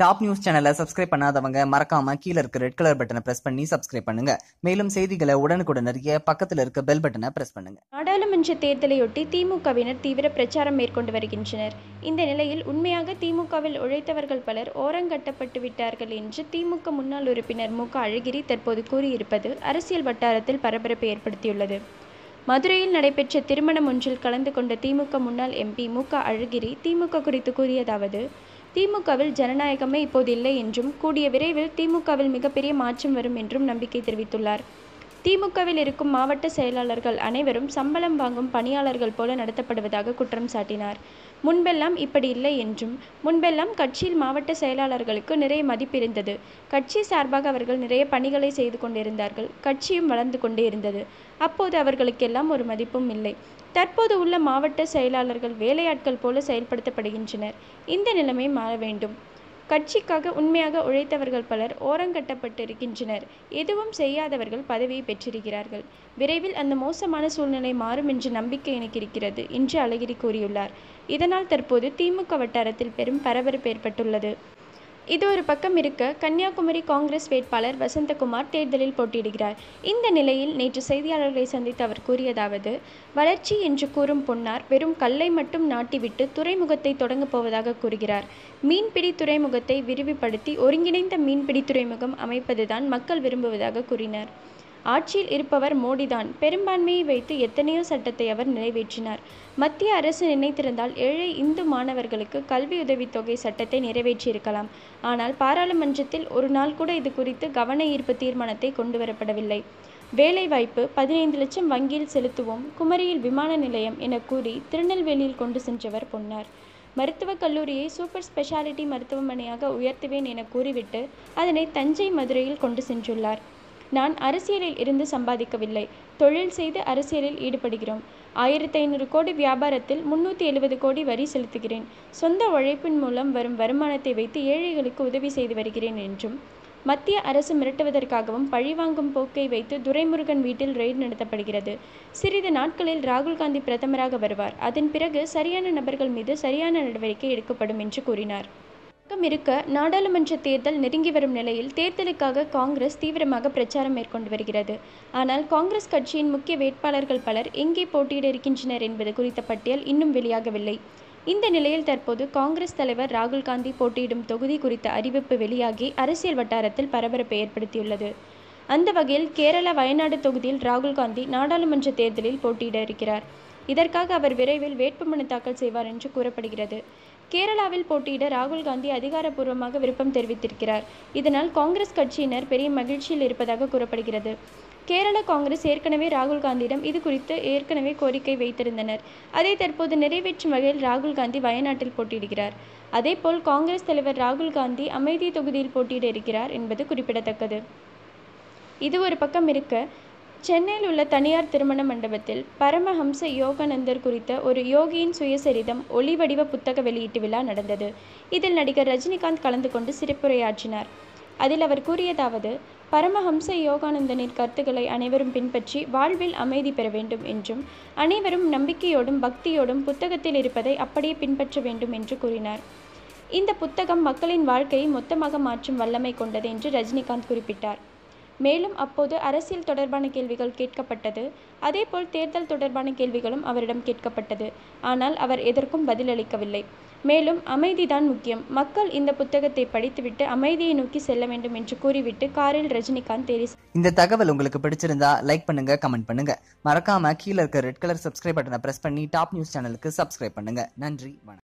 Top news சேனலை subscribe பண்ணாதவங்க மறக்காம கீழ இருக்க ரெட் கலர் பட்டனை பிரஸ் பண்ணி சப்ஸ்கிரைப் பண்ணுங்க. மேலும் செய்திகளை உடனுக்குடன் அறிய பக்கத்தில் இருக்க பெல் பட்டனை பிரஸ் பண்ணுங்க. நாடாளுமன்ற தேர்தலையொட்டி திமுகவினர் தீவிர பிரச்சாரம் மேற்கொண்டு வருகின்றனர். இந்த நிலையில் உண்மையாக திமுகவில் உழைத்தவர்கள் பலர் ஓரங்கட்டப்பட்டு விட்டார்கள் என்று திமுக முன்னாள் உறுப்பினர் மு அழகிரி தற்போது கூறியிருப்பது அரசியல் வட்டாரத்தில் பரபரப்பை ஏற்படுத்தியுள்ளது. மதுரையில் நடைபெற்ற திருமணம் ஒன்றில் கலந்து கொண்ட திமுக முன்னாள் எம்பி மு அழகிரி திமுக குறித்து கூறியதாவது திமுகவில் ஜனநாயகமே இப்போது இல்லை என்றும் கூடிய விரைவில் திமுகவில் மிகப்பெரிய மாற்றம் வரும் என்றும் நம்பிக்கை தெரிவித்துள்ளார். திமுகவில் இருக்கும் மாவட்ட செயலாளர்கள் அனைவரும் சம்பளம் வாங்கும் பணியாளர்கள் போல நடத்தப்படுவதாக குற்றம் சாட்டினார். முன்பெல்லாம் இப்படி இல்லை என்றும் முன்பெல்லாம் கட்சியில் மாவட்ட செயலாளர்களுக்கு நிறைய மதிப்பிருந்தது கட்சி சார்பாக அவர்கள் நிறைய பணிகளை செய்து கொண்டிருந்தார்கள். கட்சியும் வளர்ந்து கொண்டே இருந்தது. அப்போது அவர்களுக்கெல்லாம் ஒரு மதிப்பும் இல்லை. தற்போது உள்ள மாவட்ட செயலாளர்கள் வேலையாட்கள் போல செயல்படுத்தப்படுகின்றனர். இந்த நிலைமை மாற வேண்டும். கட்சிக்காக உண்மையாக உழைத்தவர்கள் பலர் ஓரங்கட்டப்பட்டு இருக்கின்றனர் எதுவும் செய்யாதவர்கள் பதவியை பெற்றிருக்கிறார்கள். விரைவில் அந்த மோசமான சூழ்நிலை மாறும் என்ற நம்பிக்கை எனக்கு இருக்கிறது என்று அழகிரி கூறியுள்ளார். இதனால் தற்போது திமுக வட்டாரத்தில் பெரும் பரபரப்பு ஏற்பட்டுள்ளது. இது ஒரு பக்கம் இருக்க கன்னியாகுமரி காங்கிரஸ் வேட்பாளர் வசந்தகுமார் தேர்தலில் போட்டியிடுகிறார். இந்த நிலையில் நேற்று செய்தியாளர்களை சந்தித்து அவர் கூறியதாவது வளர்ச்சி என்று கூறும் பொன்னார் வெறும் கல்லை மட்டும் நாட்டிவிட்டு துறைமுகத்தை தொடங்கப் போவதாக கூறுகிறார். மீன்பிடி துறைமுகத்தை விரிவுபடுத்தி ஒருங்கிணைந்த மீன்பிடி துறைமுகம் அமைப்பதுதான் மக்கள் விரும்புவதாக கூறினார். ஆட்சியில் இருப்பவர் மோடிதான். பெரும்பான்மையை வைத்து எத்தனையோ சட்டத்தை அவர் நிறைவேற்றினார். மத்திய அரசு நினைத்திருந்தால் ஏழை இந்து மாணவர்களுக்கு கல்வி உதவித்தொகை சட்டத்தை நிறைவேற்றியிருக்கலாம். ஆனால் பாராளுமன்றத்தில் ஒரு நாள் கூட இது குறித்து கவன ஈர்ப்பு தீர்மானத்தை கொண்டு வரப்படவில்லை. வேலைவாய்ப்பு பதினைந்து லட்சம் வங்கியில் செலுத்துவோம் குமரியில் விமான நிலையம் என கூறி திருநெல்வேலியில் கொண்டு சென்றவர் பொன்னார். மருத்துவக் கல்லூரியை சூப்பர் ஸ்பெஷாலிட்டி மருத்துவமனையாக உயர்த்துவேன் என கூறிவிட்டு அதனை தஞ்சை மதுரையில் கொண்டு சென்றுள்ளார். நான் அரசியலில் இருந்து சம்பாதிக்கவில்லை. தொழில் செய்து அரசியலில் ஈடுபடுகிறோம். ஆயிரத்தி ஐநூறு கோடி வியாபாரத்தில் முன்னூற்றி எழுபது கோடி வரி செலுத்துகிறேன். சொந்த உழைப்பின் மூலம் வரும் வருமானத்தை வைத்து ஏழைகளுக்கு உதவி செய்து வருகிறேன் என்றும் மத்திய அரசு மிரட்டுவதற்காகவும் பழிவாங்கும் போக்கை வைத்து துரைமுருகன் வீட்டில் ரெய்டு நடத்தப்படுகிறது. சிறிது நாட்களில் ராகுல் காந்தி பிரதமராக வருவார். அதன் பிறகு சரியான நபர்கள் மீது சரியான நடவடிக்கை எடுக்கப்படும் என்று கூறினார். பக்கம் இருக்க நாடாளுமன்ற தேர்தல் நெருங்கி வரும் நிலையில் தேர்தலுக்காக காங்கிரஸ் தீவிரமாக பிரச்சாரம் மேற்கொண்டு வருகிறது. ஆனால் காங்கிரஸ் கட்சியின் முக்கிய வேட்பாளர்கள் பலர் எங்கே போட்டியிட இருக்கின்றனர் என்பது குறித்த பட்டியல் இன்னும் வெளியாகவில்லை. இந்த நிலையில் தற்போது காங்கிரஸ் தலைவர் ராகுல் காந்தி போட்டியிடும் தொகுதி குறித்த அறிவிப்பு வெளியாகி அரசியல் வட்டாரத்தில் பரபரப்பை ஏற்படுத்தியுள்ளது. அந்த வகையில் கேரள வயநாடு தொகுதியில் ராகுல் காந்தி நாடாளுமன்ற தேர்தலில் போட்டியிட இருக்கிறார். இதற்காக அவர் விரைவில் வேட்புமனு தாக்கல் செய்வார் என்று கூறப்படுகிறது. கேரளாவில் போட்டியிட ராகுல் காந்தி அதிகாரப்பூர்வமாக விருப்பம் தெரிவித்திருக்கிறார். இதனால் காங்கிரஸ் கட்சியினர் பெரிய மகிழ்ச்சியில் இருப்பதாக கூறப்படுகிறது. கேரள காங்கிரஸ் ஏற்கனவே ராகுல் காந்தியிடம் இது குறித்து ஏற்கனவே கோரிக்கை வைத்திருந்தனர். அதை தற்போது நிறைவேற்றும் வகையில் ராகுல் காந்தி வயநாட்டில் போட்டியிடுகிறார். அதேபோல் காங்கிரஸ் தலைவர் ராகுல் காந்தி அமைதி தொகுதியில் போட்டியிட இருக்கிறார் என்பது குறிப்பிடத்தக்கது. இது ஒரு பக்கம் இருக்க சென்னையில் உள்ள தனியார் திருமண மண்டபத்தில் பரமஹம்ச யோகானந்தர் குறித்த ஒரு யோகியின் சுயசரிதம் ஒளிவடிவ புத்தக வெளியீட்டு விழா நடந்தது. இதில் நடிகர் ரஜினிகாந்த் கலந்து கொண்டு சிறப்புரையாற்றினார். அதில் அவர் கூறியதாவது பரமஹம்ச யோகானந்தனின் கருத்துக்களை அனைவரும் பின்பற்றி வாழ்வில் அமைதி பெற வேண்டும் என்றும் அனைவரும் நம்பிக்கையோடும் பக்தியோடும் புத்தகத்தில் இருப்பதை அப்படியே பின்பற்ற வேண்டும் என்று கூறினார். இந்த புத்தகம் மக்களின் வாழ்க்கையை மொத்தமாக மாற்றும் வல்லமை கொண்டது என்று ரஜினிகாந்த் குறிப்பிட்டார். மேலும் அப்போது அரசியல் தொடர்பான கேள்விகள் கேட்கப்பட்டது. அதேபோல் தேர்தல் தொடர்பான கேள்விகளும் அவரிடம் கேட்கப்பட்டது. ஆனால் அவர் எதற்கும் பதிலளிக்கவில்லை. மேலும் அமைதிதான் முக்கியம். மக்கள் இந்த புத்தகத்தை படித்துவிட்டு அமைதியை நோக்கி செல்ல வேண்டும் என்று கூறிவிட்டு காரில் ரஜினிகாந்த் தேரி இந்த தகவல் உங்களுக்கு பிடிச்சிருந்தா லைக் பண்ணுங்க கமெண்ட் பண்ணுங்க. மறக்காம கீழ இருக்க ரெட் கலர் சப்ஸ்கிரைப் பட்டனை பிரஸ் பண்ணி டாப் நியூஸ் சேனலுக்கு சப்ஸ்கிரைப் பண்ணுங்க. நன்றி வணக்கம்.